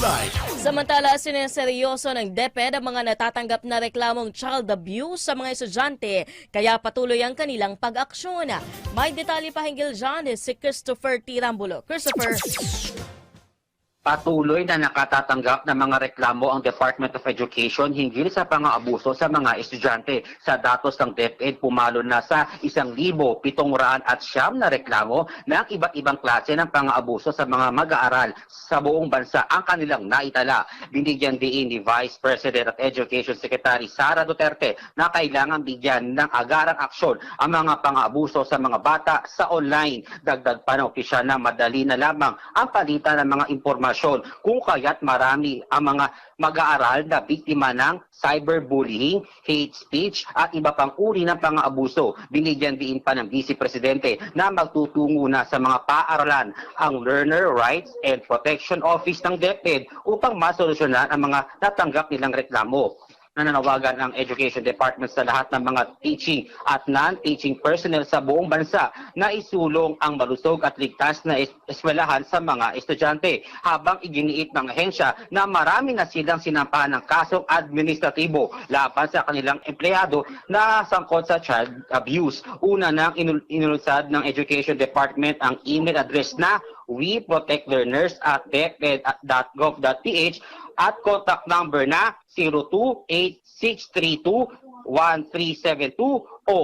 Newsline. Samantala, sineseryoso ng DepEd ang mga natatanggap na reklamong child abuse sa mga estudyante, kaya patuloy ang kanilang pag-aksyon. May detalye pa hinggil dyan si Christopher T. Rambulo. Christopher. Patuloy na nakatatanggap ng mga reklamo ang Department of Education hinggil sa pang-aabuso sa mga estudyante. Sa datos ng DepEd, pumalo na sa 1,700 at siyam na reklamo ng iba't ibang klase ng pang-aabuso sa mga mag-aaral sa buong bansa ang kanilang naitala. Binigyan din ni Vice President at Education Secretary Sara Duterte na kailangan bigyan ng agarang aksyon ang mga pang-aabuso sa mga bata sa online. Dagdag pa ng opisyal na madali na lamang ang palitan ng mga impormasyon kung kaya't marami ang mga mag-aaral na biktima ng cyberbullying, hate speech at iba pang uri ng pang-aabuso. Binigyan din pa ng Vice Presidente na magtutungo na sa mga paaralan ang Learner Rights and Protection Office ng DepEd upang masolusyonan ang mga natanggap nilang reklamo nananawagan ang Education Department sa lahat ng mga teaching at non-teaching personnel sa buong bansa na isulong ang malusog at ligtas na es- eskwelahan sa mga estudyante habang iginiit ng ahensya na marami na silang sinampahan ng kasong administratibo laban sa kanilang empleyado na sangkot sa child abuse. Una nang inul- ng Education Department ang email address na we protect learners at deped.gov.ph at contact number na 028-632-1372 o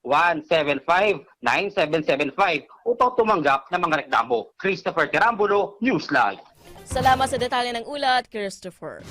0945-175-9775 upang tumanggap ng mga reklamo. Christopher Tirambulo, Newsline. Salamat sa detalye ng ulat, Christopher.